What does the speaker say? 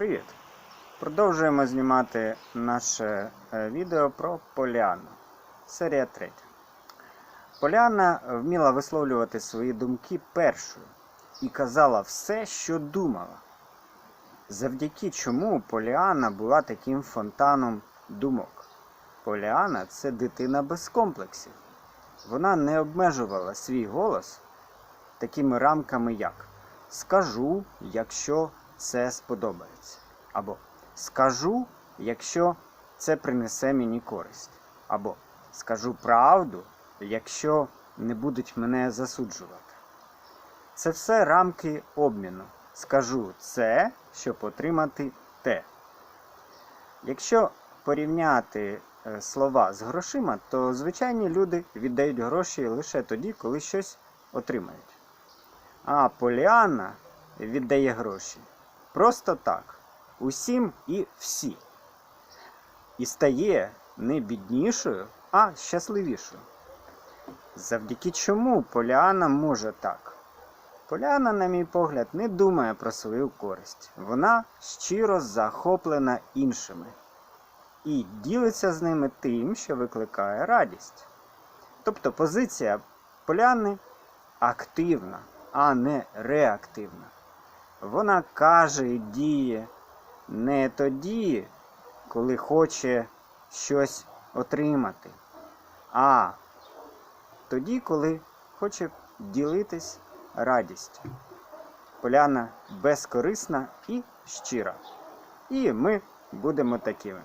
Привіт! Продовжуємо знімати наше е, відео про Поліану. Серія 3. Поліана вміла висловлювати свої думки першою і казала все, що думала. Завдяки чому Поліана була таким фонтаном думок. Поліана це дитина без комплексів. Вона не обмежувала свій голос такими рамками, як скажу, якщо це сподобається. Або скажу, якщо це принесе мені користь. Або скажу правду, якщо не будуть мене засуджувати. Це все рамки обміну. Скажу це, щоб отримати те. Якщо порівняти е, слова з грошима, то звичайні люди віддають гроші лише тоді, коли щось отримають. А Поліанна віддає гроші просто так, усім і всі. І стає не біднішою, а щасливішою. Завдяки чому Поліана може так? Поліана, на мій погляд, не думає про свою користь. Вона щиро захоплена іншими і ділиться з ними тим, що викликає радість. Тобто позиція Поліани активна, а не реактивна. Вона каже і діє не тоді, коли хоче щось отримати, а тоді, коли хоче ділитись радістю. Поляна безкорисна і щира. І ми будемо такими.